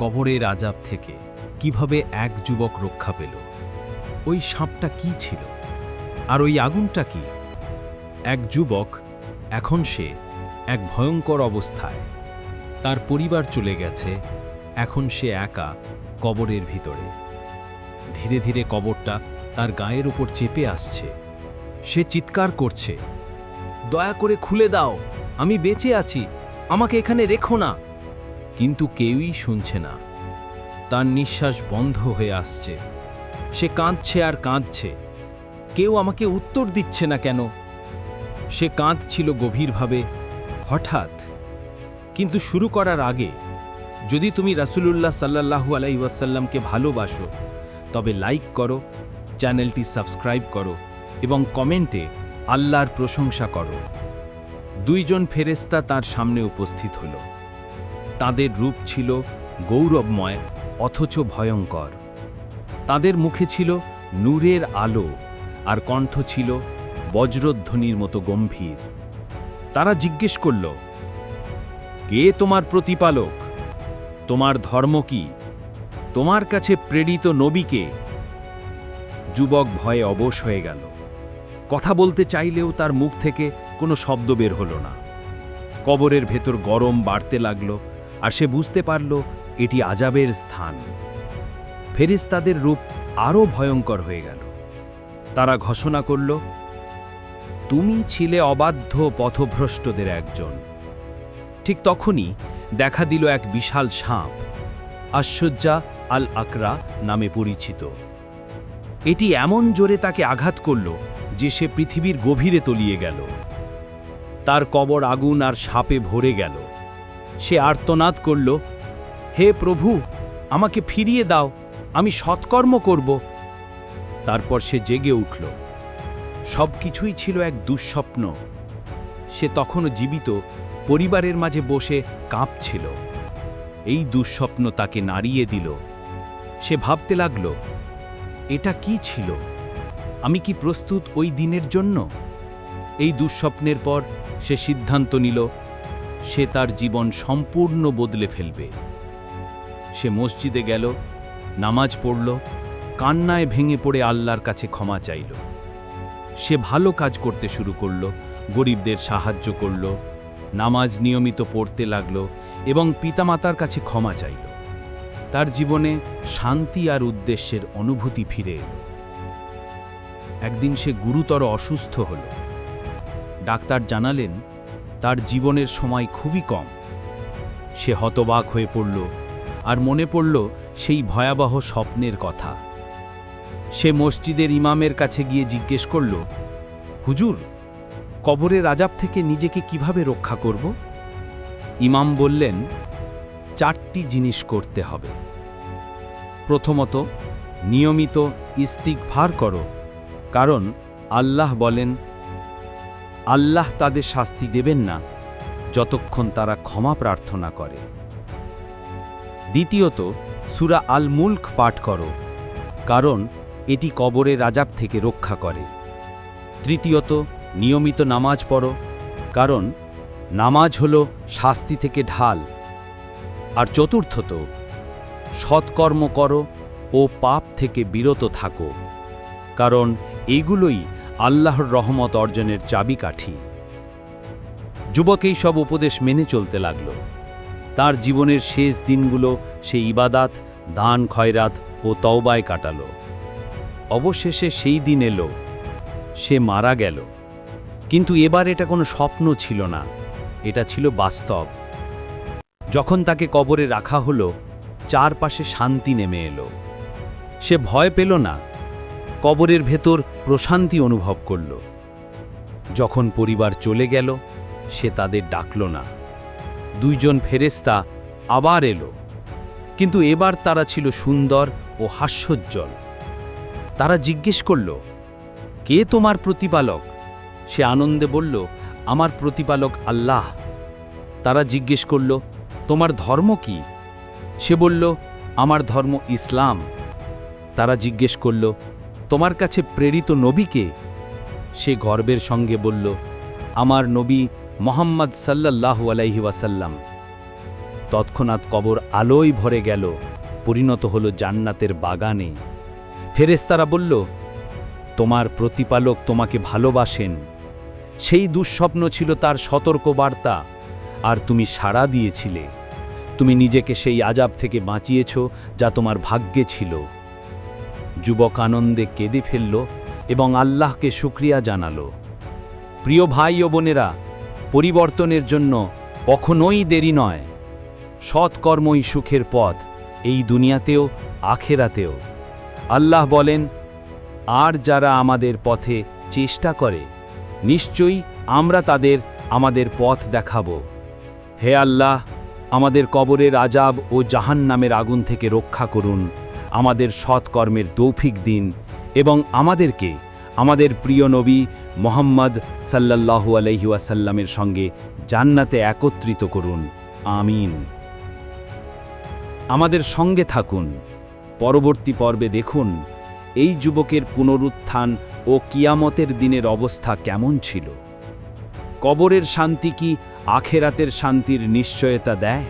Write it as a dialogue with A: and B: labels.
A: কবরের আজাব থেকে কীভাবে এক যুবক রক্ষা পেল? ওই সাপটা কি ছিল? আর ওই আগুনটা কি? এক যুবক, এখন সে এক ভয়ঙ্কর অবস্থায়। তার পরিবার চলে গেছে, এখন সে একা কবরের ভিতরে। ধীরে ধীরে কবরটা তার গায়ের উপর চেপে আসছে। সে চিৎকার করছে, দয়া করে খুলে দাও, আমি বেঁচে আছি, আমাকে এখানে রেখো না। কিন্তু কেউই শুনছে না। তার নিঃশ্বাস বন্ধ হয়ে আসছে। সে কাঁদছে আর কাঁদছে। কেউ আমাকে উত্তর দিচ্ছে না কেন? সে কাঁদছিল গভীরভাবে, হঠাৎ। কিন্তু শুরু করার আগে, যদি তুমি রাসুলুল্লাহ সাল্লাল্লাহু আলাই ওয়াসাল্লামকে ভালোবাসো, তবে লাইক করো, চ্যানেলটি সাবস্ক্রাইব করো এবং কমেন্টে আল্লাহর প্রশংসা করো। দুইজন ফেরেস্তা তার সামনে উপস্থিত হল। তাদের রূপ ছিল গৌরবময়, অথচ ভয়ঙ্কর। তাদের মুখে ছিল নূরের আলো, আর কণ্ঠ ছিল বজ্রধ্বনির মতো গম্ভীর। তারা জিজ্ঞেস করল, কে তোমার প্রতিপালক? তোমার ধর্ম কি? তোমার কাছে প্রেরিত নবীকে যুবক ভয়ে অবশ হয়ে গেল। কথা বলতে চাইলেও তার মুখ থেকে কোনো শব্দ বের হলো না। কবরের ভেতর গরম বাড়তে লাগল আর সে বুঝতে পারল এটি আজাবের স্থান। ফেরেশতাদের রূপ আরও ভয়ঙ্কর হয়ে গেল। তারা ঘোষণা করল, তুমি ছিলে অবাধ্য পথভ্রষ্টদের একজন। ঠিক তখনই দেখা দিল এক বিশাল সাপ আশ্বজ্জা আল আকরা নামে পরিচিত। এটি এমন জোরে তাকে আঘাত করল যে সে পৃথিবীর গভীরে তলিয়ে গেল। তার কবর আগুন আর সাপে ভরে গেল। সে আর্তনাদ করল, হে প্রভু, আমাকে ফিরিয়ে দাও, আমি সৎকর্ম করব। তারপর সে জেগে উঠল। সব কিছুই ছিল এক দুঃস্বপ্ন। সে তখনও জীবিত, পরিবারের মাঝে বসে কাঁপছিল। এই দুঃস্বপ্ন তাকে নাড়িয়ে দিল। সে ভাবতে লাগল, এটা কি ছিল? আমি কি প্রস্তুত ওই দিনের জন্য? এই দুঃস্বপ্নের পর সে সিদ্ধান্ত নিল সে তার জীবন সম্পূর্ণ বদলে ফেলবে। সে মসজিদে গেল, নামাজ পড়ল, কান্নায় ভেঙে পড়ে আল্লাহর কাছে ক্ষমা চাইল। সে ভালো কাজ করতে শুরু করল, গরিবদের সাহায্য করল, নামাজ নিয়মিত পড়তে লাগল এবং পিতামাতার কাছে ক্ষমা চাইল। তার জীবনে শান্তি আর উদ্দেশ্যের অনুভূতি ফিরে এলো। একদিন সে গুরুতর অসুস্থ হল। ডাক্তার জানালেন তার জীবনের সময় খুবই কম। সে হতবাক হয়ে পড়ল আর মনে পড়ল সেই ভয়াবহ স্বপ্নের কথা। সে মসজিদের ইমামের কাছে গিয়ে জিজ্ঞেস করল, হুজুর কবরের আজাব থেকে নিজেকে কীভাবে রক্ষা করব? ইমাম বললেন, চারটি জিনিস করতে হবে। প্রথমত, নিয়মিত ইস্তিকভার করো, কারণ আল্লাহ বলেন আল্লাহ তাদের শাস্তি দেবেন না যতক্ষণ তারা ক্ষমা প্রার্থনা করে। দ্বিতীয়ত, সুরা আল মুল্ক পাঠ করো, কারণ এটি কবরে রাজাব থেকে রক্ষা করে। তৃতীয়ত, নিয়মিত নামাজ পড়ো, কারণ নামাজ হল শাস্তি থেকে ঢাল। আর চতুর্থত, সৎকর্ম করো ও পাপ থেকে বিরত থাকো, কারণ এইগুলোই আল্লাহর রহমত অর্জনের চাবিকাঠি। যুবক এই সব উপদেশ মেনে চলতে লাগল। তার জীবনের শেষ দিনগুলো সে ইবাদাত, দান, খয়রাত ও তওবায় কাটালো। অবশেষে সেই দিন এলো, সে মারা গেল। কিন্তু এবার এটা কোনো স্বপ্ন ছিল না, এটা ছিল বাস্তব। যখন তাকে কবরে রাখা হলো, চারপাশে শান্তি নেমে এলো। সে ভয় পেল না কবরের ভেতর প্রশান্তি অনুভব করল। যখন পরিবার চলে গেল, সে তাদের ডাকল না। দুইজন ফেরেস্তা আবার এলো। কিন্তু এবার তারা ছিল সুন্দর ও হাস্যোজ্জ্বল। তারা জিজ্ঞেস করল, কে তোমার প্রতিপালক? সে আনন্দে বলল, আমার প্রতিপালক আল্লাহ। তারা জিজ্ঞেস করল, তোমার ধর্ম কি? সে বলল, আমার ধর্ম ইসলাম। তারা জিজ্ঞেস করল তোমার কাছে প্রেরিত নবীকে? সে গর্বের সঙ্গে বলল, আমার নবী মোহাম্মদ সাল্লাল্লাহু আলাইহি ওয়াসাল্লাম।
B: তৎক্ষণাৎ কবর আলোয় ভরে গেল, পরিণত হল জান্নাতের বাগানে। ফেরেস্তারা বলল, তোমার প্রতিপালক তোমাকে ভালোবাসেন। সেই দুঃস্বপ্ন ছিল তার সতর্ক বার্তা আর তুমি সাড়া দিয়েছিলে। তুমি নিজেকে সেই আজাব থেকে বাঁচিয়েছ যা তোমার ভাগ্যে ছিল। যুবক আনন্দে কেঁদে ফেলল এবং আল্লাহকে শুক্রিয়া জানাল। প্রিয় ভাই ও বোনেরা, পরিবর্তনের জন্য কখনোই দেরি নয়। সৎকর্মই সুখের পথ এই দুনিয়াতেও, আখেরাতেও। আল্লাহ বলেন, আর যারা আমাদের পথে চেষ্টা করে, নিশ্চয়ই আমরা তাদের আমাদের পথ দেখাব। হে আল্লাহ, আমাদের কবরের আজাব ও জাহান্নামের আগুন থেকে রক্ষা করুন। আমাদের সৎকর্মের তৌফিক দিন এবং আমাদেরকে আমাদের প্রিয় নবী মোহাম্মদ সাল্লাল্লাহু আলাইহি ওয়াসাল্লামের সঙ্গে জান্নাতে একত্রিত করুন। আমিন। আমাদের সঙ্গে থাকুন। পরবর্তী পর্বে দেখুন এই যুবকের পুনরুত্থান ও কিয়ামতের দিনের অবস্থা কেমন ছিল। কবরের শান্তি কি আখেরাতের শান্তির নিশ্চয়তা দেয়?